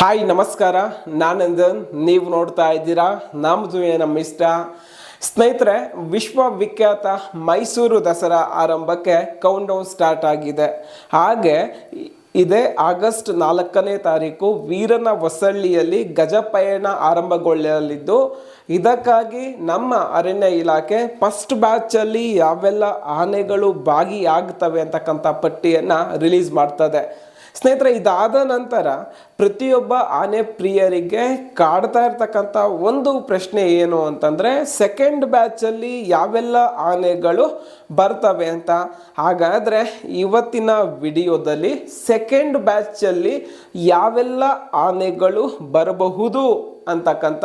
Hi, ನಮಸ್ಕಾರ. ನಾನಂದನ್ ನೀವು ನೋಡ್ತಾ ಇದ್ದೀರಾ ನಮ್ಮದು ನಮ್ಮ ಇಷ್ಟ ಸ್ನೇಹಿತರೆ, ವಿಶ್ವವಿಖ್ಯಾತ ಮೈಸೂರು ದಸರಾ ಆರಂಭಕ್ಕೆ ಕೌಂಟ್ ಡೌನ್ ಸ್ಟಾರ್ಟ್ ಆಗಿದೆ. ಹಾಗೆ, ಇದೇ ಆಗಸ್ಟ್ ನಾಲ್ಕನೇ ತಾರೀಕು ವೀರನ ಹೊಸಳ್ಳಿಯಲ್ಲಿ ಗಜಪಯಣ ಆರಂಭಗೊಳ್ಳಲಿದ್ದು, ಇದಕ್ಕಾಗಿ ನಮ್ಮ ಅರಣ್ಯ ಇಲಾಖೆ ಫಸ್ಟ್ ಬ್ಯಾಚಲ್ಲಿ ಯಾವೆಲ್ಲ ಆನೆಗಳು ಭಾಗಿಯಾಗ್ತವೆ ಅಂತಕ್ಕಂಥ ಪಟ್ಟಿಯನ್ನು ರಿಲೀಸ್ ಮಾಡ್ತದೆ. ಸ್ನೇಹಿತರೆ, ಇದಾದ ನಂತರ ಪ್ರತಿಯೊಬ್ಬ ಆನೆ ಪ್ರಿಯರಿಗೆ ಕಾಡ್ತಾ ಇರ್ತಕ್ಕಂಥ ಒಂದು ಪ್ರಶ್ನೆ ಏನು ಅಂತಂದರೆ ಸೆಕೆಂಡ್ ಬ್ಯಾಚಲ್ಲಿ ಯಾವೆಲ್ಲ ಆನೆಗಳು ಬರ್ತವೆ ಅಂತ. ಹಾಗಾದರೆ ಇವತ್ತಿನ ವಿಡಿಯೋದಲ್ಲಿ ಸೆಕೆಂಡ್ ಬ್ಯಾಚಲ್ಲಿ ಯಾವೆಲ್ಲ ಆನೆಗಳು ಬರಬಹುದು ಅಂತಕ್ಕಂಥ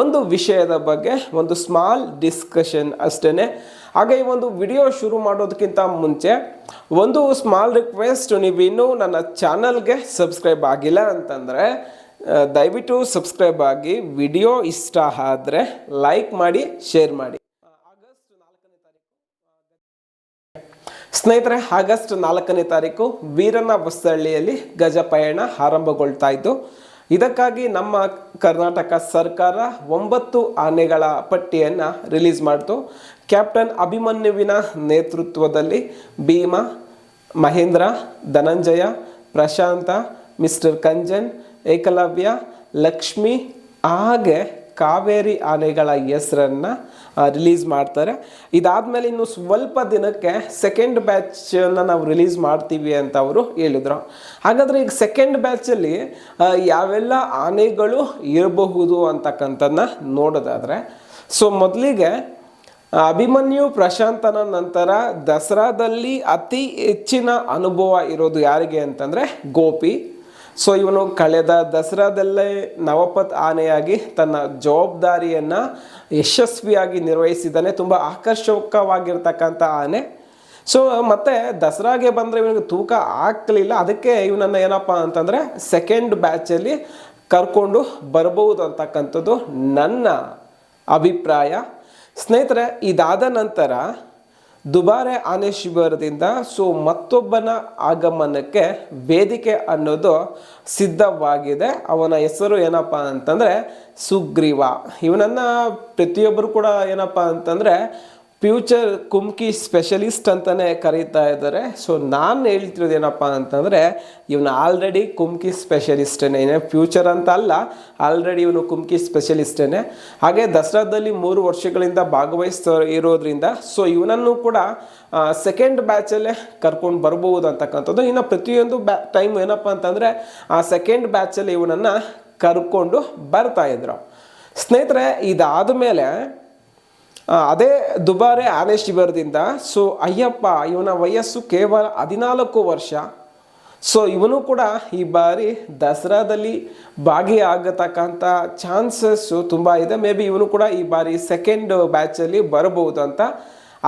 ಒಂದು ವಿಷಯದ ಬಗ್ಗೆ ಒಂದು ಸ್ಮಾಲ್ ಡಿಸ್ಕಷನ್ ಅಷ್ಟೇ ಹಾಗೆ ಈ ಒಂದು ವಿಡಿಯೋ ಶುರು ಮಾಡೋದಕ್ಕಿಂತ ಮುಂಚೆ ಒಂದು ಸ್ಮಾಲ್ ರಿಕ್ವೆಸ್ಟ್ ನೀವು ಇನ್ನೂ ನನ್ನ ಚಾನಲ್ಗೆ ಸಬ್ಸ್ಕ್ರೈಬ್ ಆಗಿಲ್ಲ ಅಂತಂದರೆ ದಯವಿಟ್ಟು ಸಬ್ಸ್ಕ್ರೈಬ್ ಆಗಿ ವಿಡಿಯೋ ಇಷ್ಟ ಆದರೆ ಲೈಕ್ ಮಾಡಿ ಶೇರ್ ಮಾಡಿ. ಸ್ನೇಹಿತರೆ, ಆಗಸ್ಟ್ ನಾಲ್ಕನೇ ತಾರೀಕು ವೀರನ ಹೊಸಳ್ಳಿಯಲ್ಲಿ ಗಜಪಯಣ ಆರಂಭಗೊಳ್ತಾ ಇದ್ದು ಇದಕ್ಕಾಗಿ ನಮ್ಮ ಕರ್ನಾಟಕ ಸರ್ಕಾರ ಒಂಬತ್ತು ಆನೆಗಳ ಪಟ್ಟಿಯನ್ನು ರಿಲೀಸ್ ಮಾಡಿತು. ಕ್ಯಾಪ್ಟನ್ ಅಭಿಮನ್ಯುವಿನ ನೇತೃತ್ವದಲ್ಲಿ ಭೀಮಾ, ಮಹೇಂದ್ರ, ಧನಂಜಯ, ಪ್ರಶಾಂತ, ಮಿಸ್ಟರ್ ಕಂಜನ್, ಏಕಲವ್ಯ, ಲಕ್ಷ್ಮಿ, ಹಾಗೆ ಕಾವೇರಿ ಆನೆಗಳ ಹೆಸರನ್ನು ರಿಲೀಸ್ ಮಾಡ್ತಾರೆ. ಇದಾದಮೇಲೆ ಇನ್ನು ಸ್ವಲ್ಪ ದಿನಕ್ಕೆ ಸೆಕೆಂಡ್ ಬ್ಯಾಚನ್ನು ನಾವು ರಿಲೀಸ್ ಮಾಡ್ತೀವಿ ಅಂತ ಅವರು ಹೇಳಿದರು. ಹಾಗಾದರೆ ಈಗ ಸೆಕೆಂಡ್ ಬ್ಯಾಚಲ್ಲಿ ಯಾವೆಲ್ಲ ಆನೆಗಳು ಇರಬಹುದು ಅಂತಕ್ಕಂಥದ್ದನ್ನ ನೋಡೋದಾದರೆ ಸೊ ಮೊದಲಿಗೆ ಅಭಿಮನ್ಯು, ಪ್ರಶಾಂತನ ನಂತರ ದಸರಾದಲ್ಲಿ ಅತಿ ಹೆಚ್ಚಿನ ಅನುಭವ ಇರೋದು ಯಾರಿಗೆ ಅಂತಂದರೆ ಗೋಪಿ. ಸೊ ಇವನು ಕಳೆದ ದಸರಾದಲ್ಲೇ ನವಪತ್ ಆನೆಯಾಗಿ ತನ್ನ ಜವಾಬ್ದಾರಿಯನ್ನು ಯಶಸ್ವಿಯಾಗಿ ನಿರ್ವಹಿಸಿದ್ದಾನೆ. ತುಂಬ ಆಕರ್ಷಕವಾಗಿರ್ತಕ್ಕಂಥ ಆನೆ. ಸೊ ಮತ್ತೆ ದಸರಾಗೆ ಬಂದರೆ ಇವನಿಗೆ ತೂಕ ಆಗ್ಲಿಲ್ಲ. ಅದಕ್ಕೆ ಇವನನ್ನು ಏನಪ್ಪ ಅಂತಂದರೆ ಸೆಕೆಂಡ್ ಬ್ಯಾಚಲ್ಲಿ ಕರ್ಕೊಂಡು ಬರಬಹುದು ಅಂತಕ್ಕಂಥದ್ದು ನನ್ನ ಅಭಿಪ್ರಾಯ. ಸ್ನೇಹಿತರೆ, ಇದಾದ ನಂತರ ದುಬಾರೆ ಆನೆ ಶಿಬಿರದಿಂದ ಸೊ ಮತ್ತೊಬ್ಬನ ಆಗಮನಕ್ಕೆ ವೇದಿಕೆ ಅನ್ನೋದು ಸಿದ್ಧವಾಗಿದೆ. ಅವನ ಹೆಸರು ಏನಪ್ಪ ಅಂತಂದರೆ ಸುಗ್ರೀವ. ಇವನನ್ನು ಪ್ರತಿಯೊಬ್ಬರು ಕೂಡ ಏನಪ್ಪ ಅಂತಂದರೆ ಫ್ಯೂಚರ್ ಕುಮ್ಕಿ ಸ್ಪೆಷಲಿಸ್ಟ್ ಅಂತಲೇ ಕರೀತಾ ಇದ್ದಾರೆ. ಸೊ ನಾನು ಹೇಳ್ತಿರೋದು ಏನಪ್ಪ ಅಂತಂದರೆ, ಇವನು ಆಲ್ರೆಡಿ ಕುಮ್ಕಿ ಸ್ಪೆಷಲಿಸ್ಟೇನೆ. ಫ್ಯೂಚರ್ ಅಂತ ಅಲ್ಲ ಆಲ್ರೆಡಿ ಇವನು ಕುಮ್ಕಿ ಸ್ಪೆಷಲಿಸ್ಟೇನೆ. ಹಾಗೆ ದಸರಾದಲ್ಲಿ ಮೂರು ವರ್ಷಗಳಿಂದ ಭಾಗವಹಿಸ್ತಾ ಇರೋದ್ರಿಂದ ಸೊ ಇವನನ್ನು ಕೂಡ ಸೆಕೆಂಡ್ ಬ್ಯಾಚಲ್ಲೇ ಕರ್ಕೊಂಡು ಬರ್ಬೋದು ಅಂತಕ್ಕಂಥದ್ದು. ಇನ್ನು ಪ್ರತಿಯೊಂದು ಬ್ಯಾ ಟೈಮ್ ಏನಪ್ಪ ಅಂತಂದರೆ, ಆ ಸೆಕೆಂಡ್ ಬ್ಯಾಚಲ್ಲಿ ಇವನನ್ನು ಕರ್ಕೊಂಡು ಬರ್ತಾ ಇದ್ರು. ಸ್ನೇಹಿತರೆ ಇದಾದ ಮೇಲೆ ಅದೇ ದುಬಾರೆ ಆನೆಸ್ಟ್ ಇವರದಿಂದ ಸೊ ಅಯ್ಯಪ್ಪ, ಇವನ ವಯಸ್ಸು ಕೇವಲ ಹದಿನಾಲ್ಕು ವರ್ಷ. ಸೊ ಇವನು ಕೂಡ ಈ ಬಾರಿ ದಸರಾದಲ್ಲಿ ಭಾಗಿಯಾಗತಕ್ಕಂಥ ಚಾನ್ಸಸ್ಸು ತುಂಬ ಇದೆ. ಮೇ ಬಿ ಇವನು ಕೂಡ ಈ ಬಾರಿ ಸೆಕೆಂಡ್ ಬ್ಯಾಚಲ್ಲಿ ಬರಬಹುದು ಅಂತ.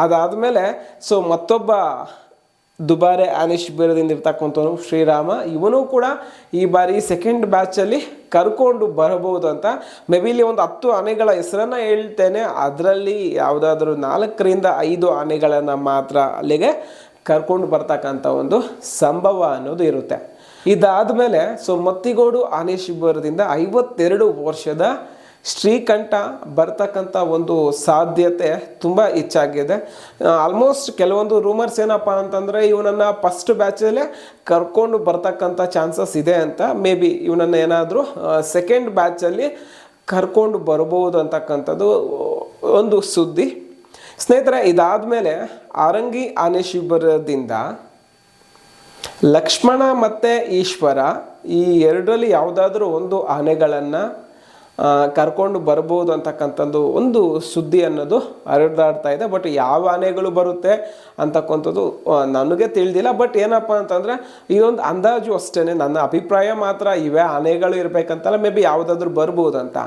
ಅದಾದಮೇಲೆ ಸೊ ಮತ್ತೊಬ್ಬ ದುಬಾರೆ ಆನಿಶ್ ಶಿಬಿರದಿಂದ ಇರ್ತಕ್ಕಂಥವನು ಶ್ರೀರಾಮ. ಇವನು ಕೂಡ ಈ ಬಾರಿ ಸೆಕೆಂಡ್ ಬ್ಯಾಚಲ್ಲಿ ಕರ್ಕೊಂಡು ಬರಬಹುದು ಅಂತ. ಮೇ ಬಿ ಇಲ್ಲಿ ಒಂದು ಹತ್ತು ಆನೆಗಳ ಹೆಸರನ್ನು ಹೇಳ್ತೇನೆ. ಅದರಲ್ಲಿ ಯಾವುದಾದ್ರೂ ನಾಲ್ಕರಿಂದ ಐದು ಆನೆಗಳನ್ನು ಮಾತ್ರ ಅಲ್ಲಿಗೆ ಕರ್ಕೊಂಡು ಬರ್ತಕ್ಕಂಥ ಒಂದು ಸಂಭವ ಅನ್ನೋದು ಇರುತ್ತೆ. ಇದಾದ ಮೇಲೆ ಸೊ ಮತ್ತಿಗೋಡು ಆನೆ ಶಿಬಿರದಿಂದ ಐವತ್ತೆರಡು ವರ್ಷದ ಶ್ರೀಕಂಠ ಬರ್ತಕ್ಕಂಥ ಒಂದು ಸಾಧ್ಯತೆ ತುಂಬ ಹೆಚ್ಚಾಗಿದೆ. ಆಲ್ಮೋಸ್ಟ್ ಕೆಲವೊಂದು ರೂಮರ್ಸ್ ಏನಪ್ಪ ಅಂತಂದರೆ ಇವನನ್ನು ಫಸ್ಟ್ ಬ್ಯಾಚಲ್ಲೇ ಕರ್ಕೊಂಡು ಬರ್ತಕ್ಕಂಥ ಚಾನ್ಸಸ್ ಇದೆ ಅಂತ. ಮೇ ಬಿ ಇವನನ್ನು ಏನಾದರೂ ಸೆಕೆಂಡ್ ಬ್ಯಾಚಲ್ಲಿ ಕರ್ಕೊಂಡು ಬರ್ಬೋದು ಅಂತಕ್ಕಂಥದ್ದು ಒಂದು ಸುದ್ದಿ. ಸ್ನೇಹಿತರೆ, ಇದಾದಮೇಲೆ ಆರಂಗಿ ಆನೆ ಶಿಬಿರದಿಂದ ಲಕ್ಷ್ಮಣ ಮತ್ತು ಈಶ್ವರ ಈ ಎರಡರಲ್ಲಿ ಯಾವುದಾದ್ರೂ ಒಂದು ಆನೆಗಳನ್ನು ಕರ್ಕೊಂಡು ಬರ್ಬೋದು ಅಂತಕ್ಕಂಥದ್ದು ಒಂದು ಸುದ್ದಿ ಅನ್ನೋದು ಹರಿದಾಡ್ತಾ ಇದೆ. ಬಟ್ ಯಾವ ಆನೆಗಳು ಬರುತ್ತೆ ಅಂತಕ್ಕಂಥದ್ದು ನನಗೆ ತಿಳಿದಿಲ್ಲ. ಬಟ್ ಏನಪ್ಪ ಅಂತಂದರೆ, ಈ ಒಂದು ಅಂದಾಜು ಅಷ್ಟೇ ನನ್ನ ಅಭಿಪ್ರಾಯ ಮಾತ್ರ ಇವೇ, ಆನೆಗಳು ಇರಬೇಕಂತಲ್ಲ ಮೇ ಬಿ ಯಾವುದಾದ್ರೂ ಬರ್ಬೋದು ಅಂತ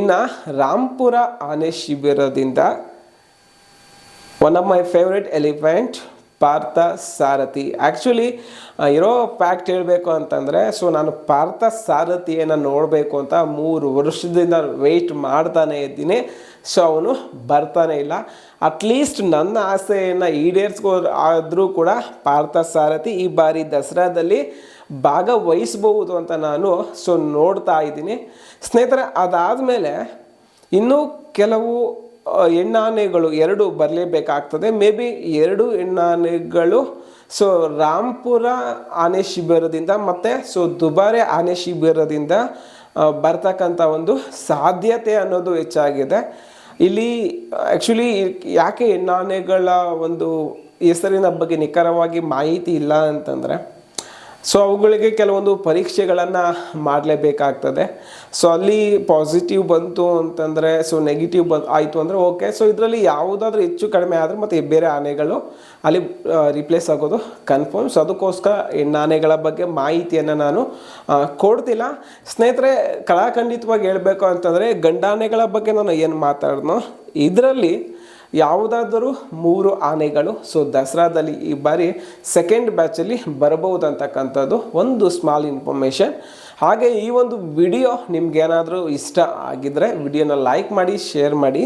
ಇನ್ನು ರಾಂಪುರ ಆನೆ ಶಿಬಿರದಿಂದ one of my favourite elephant Partha Sarathi. Actually ಇರೋ ಫ್ಯಾಕ್ಟ್ ಹೇಳಬೇಕು ಅಂತಂದರೆ ಸೊ ನಾನು ಪಾರ್ಥ ಸಾರಥಿಯನ್ನು ನೋಡಬೇಕು ಅಂತ ಮೂರು ವರ್ಷದಿಂದ ವೆಯ್ಟ್ ಮಾಡ್ತಾನೆ ಇದ್ದೀನಿ. ಸೊ ಅವನು ಬರ್ತಾನೆ ಇಲ್ಲ. ಅಟ್ಲೀಸ್ಟ್ ನನ್ನ ಆಸೆಯನ್ನು ಈಡೇರಿಸ್ಕೋ ಆದರೂ ಕೂಡ ಪಾರ್ಥ ಸಾರಥಿ ಈ ಬಾರಿ ದಸರಾದಲ್ಲಿ ಭಾಗವಹಿಸ್ಬಹುದು ಅಂತ ನಾನು ಸೊ ನೋಡ್ತಾ ಇದ್ದೀನಿ. ಸ್ನೇಹಿತರೆ, ಅದಾದಮೇಲೆ ಇನ್ನೂ ಕೆಲವು ಹೆಣ್ಣಾನೆಗಳು ಎರಡು ಬರಲೇಬೇಕಾಗ್ತದೆ. ಮೇ ಬಿ ಎರಡು ಹೆಣ್ಣಾನೆಗಳು ಸೊ ರಾಂಪುರ ಆನೆ ಶಿಬಿರದಿಂದ ಮತ್ತು ಸೊ ದುಬಾರೆ ಆನೆ ಶಿಬಿರದಿಂದ ಬರ್ತಕ್ಕಂಥ ಒಂದು ಸಾಧ್ಯತೆ ಅನ್ನೋದು ಹೆಚ್ಚಾಗಿದೆ. ಇಲ್ಲಿ ಆ್ಯಕ್ಚುಲಿ ಯಾಕೆ ಹೆಣ್ಣಾನೆಗಳ ಒಂದು ಹೆಸರಿನ ಬಗ್ಗೆ ನಿಖರವಾಗಿ ಮಾಹಿತಿ ಇಲ್ಲ ಅಂತಂದರೆ ಸೊ ಅವುಗಳಿಗೆ ಕೆಲವೊಂದು ಪರೀಕ್ಷೆಗಳನ್ನು ಮಾಡಲೇಬೇಕಾಗ್ತದೆ. ಸೊ ಅಲ್ಲಿ ಪಾಸಿಟಿವ್ ಬಂತು ಅಂತಂದರೆ ಸೊ ನೆಗೆಟಿವ್ ಬಂತು ಆಯಿತು ಅಂದರೆ ಓಕೆ ಸೊ ಇದರಲ್ಲಿ ಯಾವುದಾದ್ರೂ ಹೆಚ್ಚು ಕಡಿಮೆ ಆದರೆ ಮತ್ತು ಬೇರೆ ಆನೆಗಳು ಅಲ್ಲಿ ರಿಪ್ಲೇಸ್ ಆಗೋದು ಕನ್ಫರ್ಮ್ ಸೊ ಅದಕ್ಕೋಸ್ಕರ ಹೆಣ್ಣಾನೆಗಳ ಬಗ್ಗೆ ಮಾಹಿತಿಯನ್ನು ನಾನು ಕೊಡ್ತಿಲ್ಲ. ಸ್ನೇಹಿತರೆ ಕಳಾಖಂಡಿತವಾಗಿ ಹೇಳಬೇಕು ಅಂತಂದರೆ ಗಂಡಾನೆಗಳ ಬಗ್ಗೆ ನಾನು ಏನು ಮಾತಾಡಿದ್ನೋ, ಇದರಲ್ಲಿ ಯಾವುದಾದರೂ ಮೂರು ಆನೆಗಳು ಸೊ ದಸರಾದಲ್ಲಿ ಈ ಬಾರಿ ಸೆಕೆಂಡ್ ಬ್ಯಾಚಲ್ಲಿ ಬರಬಹುದು ಅಂತಕ್ಕಂಥದ್ದು ಒಂದು ಸ್ಮಾಲ್ ಇನ್ಫಾರ್ಮೇಷನ್ ಹಾಗೆ ಈ ಒಂದು ವಿಡಿಯೋ ನಿಮ್ಗೇನಾದರೂ ಇಷ್ಟ ಆಗಿದ್ದರೆ ವಿಡಿಯೋನ ಲೈಕ್ ಮಾಡಿ ಶೇರ್ ಮಾಡಿ.